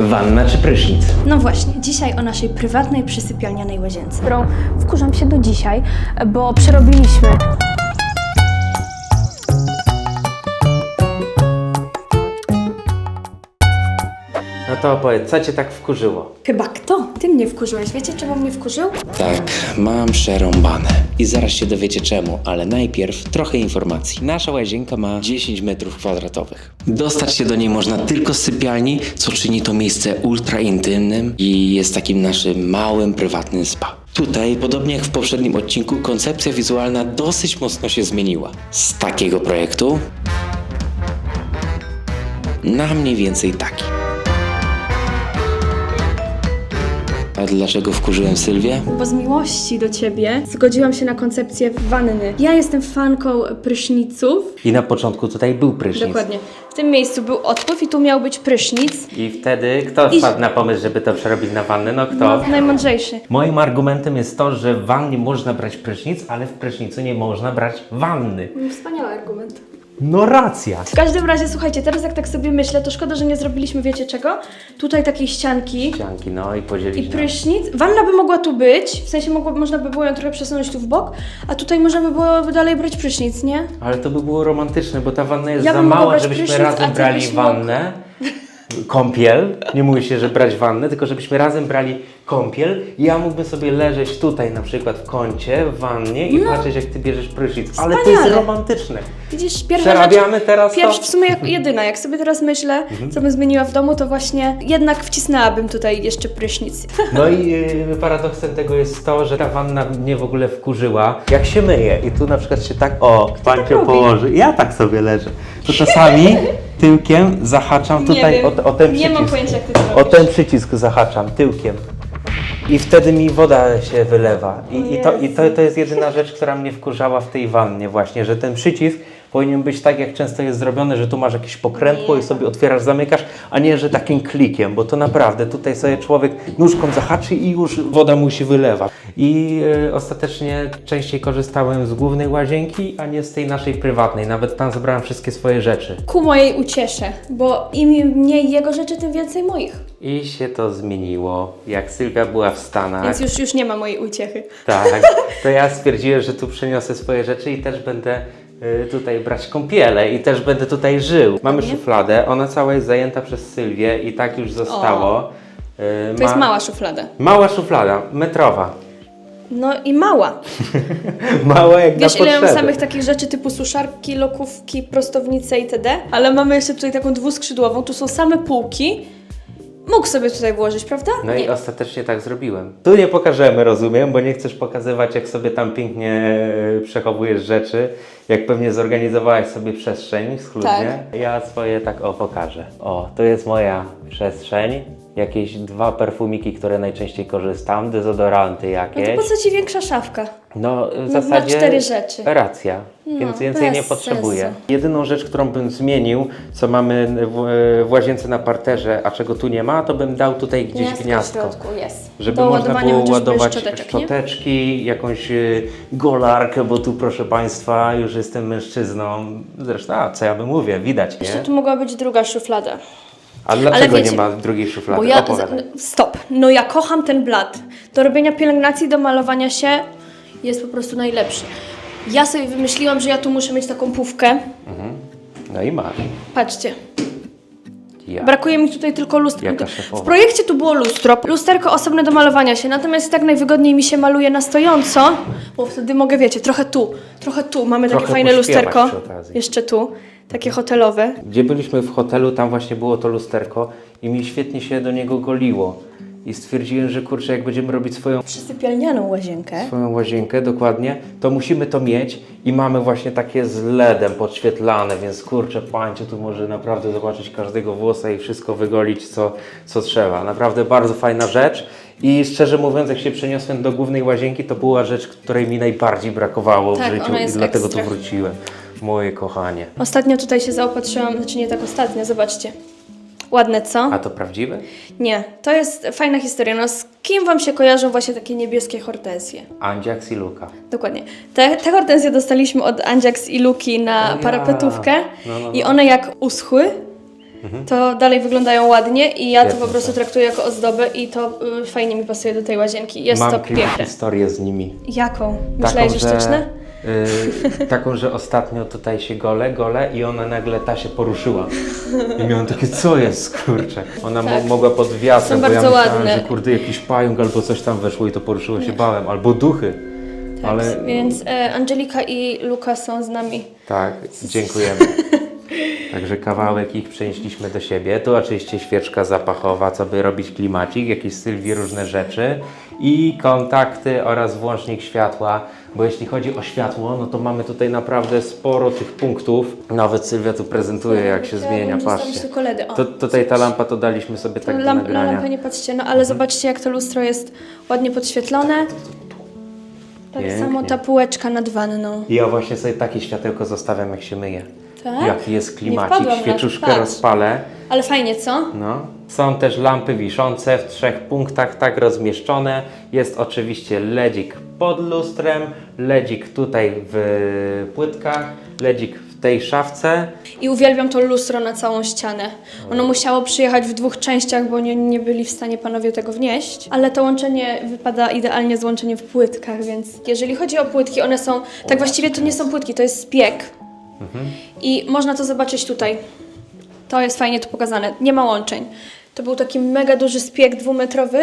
Wanna czy prysznic? No właśnie, dzisiaj o naszej prywatnej przysypialnianej łazience. którą wkurzam się do dzisiaj, bo przerobiliśmy. To opowiedz, co cię tak wkurzyło? Chyba kto? Ty mnie wkurzyłeś. Wiecie, czemu mnie wkurzył? Tak, mam przerąbane. I zaraz się dowiecie czemu, ale najpierw trochę informacji. Nasza łazienka ma 10 metrów kwadratowych. Dostać się do niej można tylko z sypialni, co czyni to miejsce ultra intymnym i jest takim naszym małym, prywatnym spa. Tutaj, podobnie jak w poprzednim odcinku, koncepcja wizualna dosyć mocno się zmieniła. Z takiego projektu na mniej więcej taki. A dlaczego wkurzyłem Sylwię? Bo z miłości do ciebie zgodziłam się na koncepcję wanny. Ja jestem fanką pryszniców. I na początku tutaj był prysznic. Dokładnie. W tym miejscu był odpływ i tu miał być prysznic. I wtedy kto I- wpadł na pomysł, żeby to przerobić na wannę? No kto? No, najmądrzejszy. Moim argumentem jest to, że w wannie można brać prysznic, ale w prysznicu nie można brać wanny. Wspaniały argument. No racja. W każdym razie, słuchajcie, teraz jak tak sobie myślę, to szkoda, że nie zrobiliśmy, wiecie czego? Tutaj takiej ścianki Ścianki, no i i podzielić na... prysznic. Wanna by mogła tu być, w sensie mogło, można by było ją trochę przesunąć tu w bok, a tutaj można by było dalej brać prysznic, nie? Ale to by było romantyczne, bo ta wanna jest Ja za bym mogła mała, brać żebyśmy prysznic, a razem ty brali byś mógł- wannę. Kąpiel, nie mówi się, że brać wannę, tylko żebyśmy razem brali kąpiel. Ja mógłbym sobie leżeć tutaj na przykład w kącie, w wannie i patrzeć jak ty bierzesz prysznic. Ale to jest No. Wspaniale. romantyczne. Widzisz, pierwsza Przerabiamy rzecz, teraz Pierwsza, to? w sumie jak, jedyna, jak sobie teraz myślę, co bym zmieniła w domu, to właśnie jednak wcisnęłabym tutaj jeszcze prysznic. No i yy, paradoksem tego jest to, że ta wanna mnie w ogóle wkurzyła. Jak się myję i tu na przykład się tak, o, pańcie robi? położy. Ja tak sobie leżę. To czasami tyłkiem zahaczam Nie tutaj wiem. o, o ten Nie przycisk. mam pojęcia, jak ty to O robisz. ten przycisk zahaczam tyłkiem. I wtedy mi woda się wylewa. I, i, to, i to, to jest jedyna rzecz, która mnie wkurzała w tej wannie właśnie, że ten przycisk powinien być tak, jak często jest zrobiony, że tu masz jakieś pokrętło i sobie otwierasz, zamykasz, a nie, że takim klikiem, bo to naprawdę tutaj sobie człowiek nóżką zahaczy i już woda mu się wylewa. I e, ostatecznie częściej korzystałem z głównej łazienki, a nie z tej naszej prywatnej. Nawet tam zabrałem wszystkie swoje rzeczy. Ku mojej uciesze, bo im mniej jego rzeczy, tym więcej moich. I się to zmieniło, jak Sylwia była w Stanach. Więc już, już nie ma mojej uciechy. Tak, to ja stwierdziłem, że tu przeniosę swoje rzeczy i też będę tutaj brać kąpiele i też będę tutaj żył. Mamy szufladę, ona cała jest zajęta przez Sylwię i tak już zostało. Y, To jest mała szuflada. Mała szuflada, metrowa. No i mała. Mała jak Wiesz, na ile mam potrzeby. samych takich rzeczy typu suszarki, lokówki, prostownice itd. Ale mamy jeszcze tutaj taką dwuskrzydłową, tu są same półki. Mógł sobie tutaj włożyć, prawda? No i Nie. ostatecznie tak zrobiłem. Tu nie pokażemy, rozumiem, bo nie chcesz pokazywać, jak sobie tam pięknie e, przechowujesz rzeczy, jak pewnie zorganizowałaś sobie przestrzeń schludnie. Ja swoje tak o pokażę. O, to jest moja przestrzeń. Jakieś dwa perfumiki, które najczęściej korzystam, dezodoranty No jakieś. to po co ci większa szafka? No, w na zasadzie cztery rzeczy. racja, więc więcej bez nie potrzebuję. sensu. Jedyną rzecz, którą bym zmienił, co mamy w, w łazience na parterze, a czego tu nie ma, to bym dał tutaj gdzieś gniazdko. w środku jest. Żeby Do można ładowania było chociażby ładować szczoteczek, nie? szczoteczki, jakąś y, golarkę, bo tu proszę Państwa, już jestem mężczyzną. Zresztą, a co ja bym mówię, widać, Jeszcze nie? tu mogła być druga szuflada. A dlaczego wiecie, nie ma drugiej szuflady? Bo ja. Opowiadaj. Stop. No ja kocham ten blat. Do robienia pielęgnacji, do malowania się jest po prostu najlepszy. Ja sobie wymyśliłam, że ja tu muszę mieć taką pówkę. No i masz. Patrzcie. Ja. Brakuje mi tutaj tylko lustra. Jaka szefowa. W projekcie tu było lustro, lusterko osobne do malowania się, natomiast tak najwygodniej mi się maluje na stojąco, bo wtedy mogę, wiecie, trochę tu, trochę tu. Mamy takie Trochę fajne pośpiewać lusterko. przy okazji. Jeszcze tu, takie hotelowe. Gdzie byliśmy w hotelu, tam właśnie było to lusterko i mi świetnie się do niego goliło. I stwierdziłem, że kurczę, jak będziemy robić swoją Przysypialnianą łazienkę. swoją łazienkę, dokładnie, to musimy to mieć i mamy właśnie takie z LEDem podświetlane, więc kurczę, pańcie, tu może naprawdę zobaczyć każdego włosa i wszystko wygolić, co, co trzeba. Naprawdę bardzo fajna rzecz i szczerze mówiąc, jak się przeniosłem do głównej łazienki, to była rzecz, której mi najbardziej brakowało Tak, w życiu ona i jest dlatego ekstra. tu wróciłem. Moje kochanie. Ostatnio tutaj się zaopatrzyłam, znaczy nie tak ostatnio, zobaczcie. Ładne, co? A to prawdziwe? Nie, to jest fajna historia. No z kim Wam się kojarzą właśnie takie niebieskie hortensje? Andziaks i Luka. Dokładnie. Te, te hortensje dostaliśmy od Andziaks i Luki na O ja. parapetówkę No, no, no. i one jak uschły, to dalej wyglądają ładnie i ja to Świetnie, po prostu tak. traktuję jako ozdobę i to y, fajnie mi pasuje do tej łazienki. Jest Mam to piękne. historię z nimi. Jaką? Myślałeś, że sztuczne? Y, taką, że ostatnio tutaj się gole, gole i ona nagle ta się poruszyła. I miałem takie, co jest, kurczę. Ona mo- Tak. mogła pod wiatrem, Są bo ja myślałem, ładne. że kurde jakiś pająk albo coś tam weszło i to poruszyło się, bałem. Albo duchy. Tak, Ale więc e, Angelika i Luka są z nami. tak, dziękujemy. Także kawałek ich przenieśliśmy do siebie. Tu oczywiście świeczka zapachowa, co by robić klimacik, jakieś sylwii, różne rzeczy. I kontakty oraz włącznik światła, bo jeśli chodzi o światło, no to mamy tutaj naprawdę sporo tych punktów. Nawet Sylwia tu prezentuje, jak się zmienia, patrzcie. O, To, tutaj ta lampa to daliśmy sobie tak do lamp, na nagrania. Mhm. lampę nie patrzcie, no ale zobaczcie jak to lustro jest ładnie podświetlone. Tak Pięknie. samo ta półeczka nad wanną. I ja właśnie sobie takie światełko zostawiam, jak się myję. Tak? Jaki jest klimacik, wpadłam na to, świeczuszkę patrz. rozpalę. Ale fajnie, co? No. Są też lampy wiszące w trzech punktach, tak rozmieszczone. Jest oczywiście ledzik pod lustrem, ledzik tutaj w płytkach, ledzik w tej szafce. I uwielbiam to lustro na całą ścianę. Ono musiało przyjechać w dwóch częściach, bo nie, nie byli w stanie panowie tego wnieść. Ale to łączenie wypada idealnie z łączeniem w płytkach, więc jeżeli chodzi o płytki, one są. Tak właściwie to nie są płytki, to jest spiek. I można to zobaczyć tutaj. To jest fajnie tu pokazane. Nie ma łączeń. To był taki mega duży spiek dwumetrowy,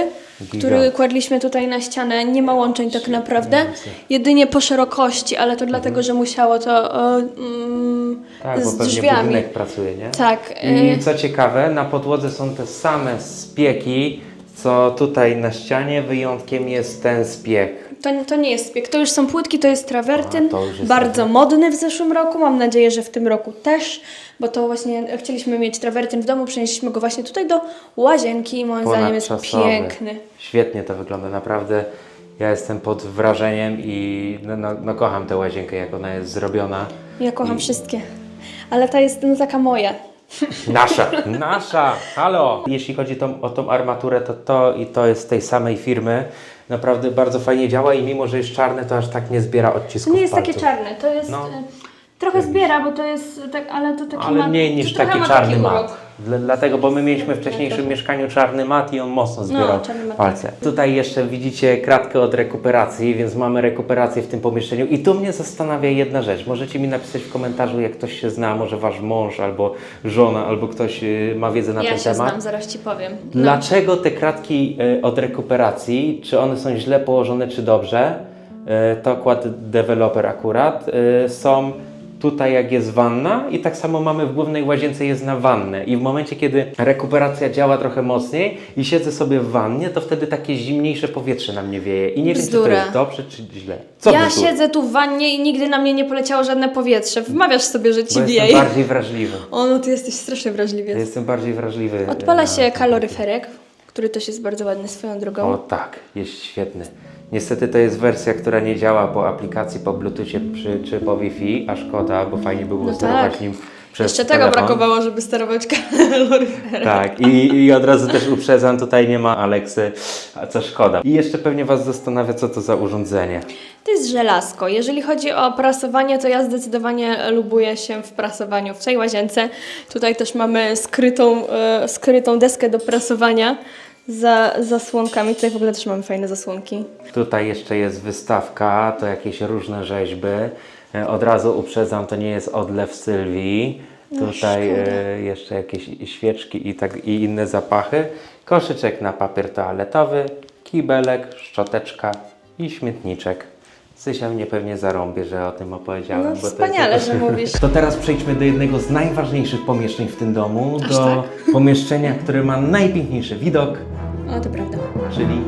który Gigant. kładliśmy tutaj na ścianę. Nie ma łączeń tak naprawdę. Jedynie po szerokości, ale to dlatego, że musiało to o, mm, Tak, bo z pewnie drzwiami. budynek pracuje, nie? Tak. I y, co ciekawe, na podłodze są te same spieki, co tutaj na ścianie. Wyjątkiem jest ten spiek. To, to nie jest spiek, to już są płytki, to jest trawertyn. A, to już jest bardzo modny w zeszłym roku, mam nadzieję, że w tym roku też, bo to właśnie chcieliśmy mieć trawertyn w domu, przenieśliśmy go właśnie tutaj do łazienki i moim zdaniem jest Ponadczasowy. piękny. Świetnie to wygląda, naprawdę. Ja jestem pod wrażeniem i no, no, no kocham tę łazienkę, jak ona jest zrobiona. Ja kocham wszystkie, ale ta jest no, taka moja. Nasza! Nasza! Halo! Jeśli chodzi tą, o tą armaturę, to to i to jest z tej samej firmy. Naprawdę bardzo fajnie działa i mimo, że jest czarne, to aż tak nie zbiera To odcisków nie jest takie palców. czarne, to jest... No. y, Trochę zbiera, bo to jest tak, ale to taki Ale ma, mniej niż to trochę taki ma czarny urok. mat. Dla, dlatego, bo my mieliśmy w wcześniejszym mieszkaniu czarny mat i on mocno zbierał No, czarny mat. palce. Tutaj jeszcze widzicie kratkę od rekuperacji, więc mamy rekuperację w tym pomieszczeniu. I tu mnie zastanawia jedna rzecz. Możecie mi napisać w komentarzu, jak ktoś się zna, może wasz mąż albo żona, albo ktoś y, ma wiedzę na Ja ten się temat. znam, zaraz Ci powiem. No. Dlaczego te kratki y, od rekuperacji, czy one są źle położone, czy dobrze, y, to kład deweloper akurat, są tutaj jak jest wanna i tak samo mamy w głównej łazience jest na wannę i w momencie, kiedy rekuperacja działa trochę mocniej i siedzę sobie w wannie, to wtedy takie zimniejsze powietrze na mnie wieje i nie wiem, czy to Bzdura. jest dobrze, czy źle. Co ja bzdura? siedzę tu w wannie i nigdy na mnie nie poleciało żadne powietrze. Wmawiasz sobie, że Ci Bo wieje. jestem bardziej wrażliwy. O, no Ty jesteś strasznie wrażliwy. Ja Jestem bardziej wrażliwy. Odpala na- się kaloryferek, który też jest bardzo ładny swoją drogą. O tak, jest świetny. Niestety to jest wersja, która nie działa po aplikacji, po Bluetoothie czy, czy po Wi-Fi, a szkoda, bo fajnie by było No sterować tak. nim przez Jeszcze tego telefon. brakowało, żeby sterować kaloryferem. Tak, i, i od razu też uprzedzam, tutaj nie ma Aleksy, a co szkoda. I jeszcze pewnie Was zastanawia, co to za urządzenie. To jest żelazko. Jeżeli chodzi o prasowanie, to ja zdecydowanie lubuję się w prasowaniu w tej łazience. Tutaj też mamy skrytą, e, skrytą deskę do prasowania za zasłonkami. Tutaj w ogóle też mamy fajne zasłonki. Tutaj jeszcze jest wystawka, to jakieś różne rzeźby. E, Od razu uprzedzam, to nie jest odlew Sylwii. Tutaj szkoda. e, jeszcze jakieś świeczki i, tak, i inne zapachy. Koszyczek na papier toaletowy, kibelek, szczoteczka i śmietniczek. Sysia mnie pewnie zarąbie, że o tym opowiedziałem. No bo to jest wspaniale, że mówisz. To teraz przejdźmy do jednego z najważniejszych pomieszczeń w tym domu, Aż do tak? pomieszczenia, które ma najpiękniejszy widok, O, to prawda. czyli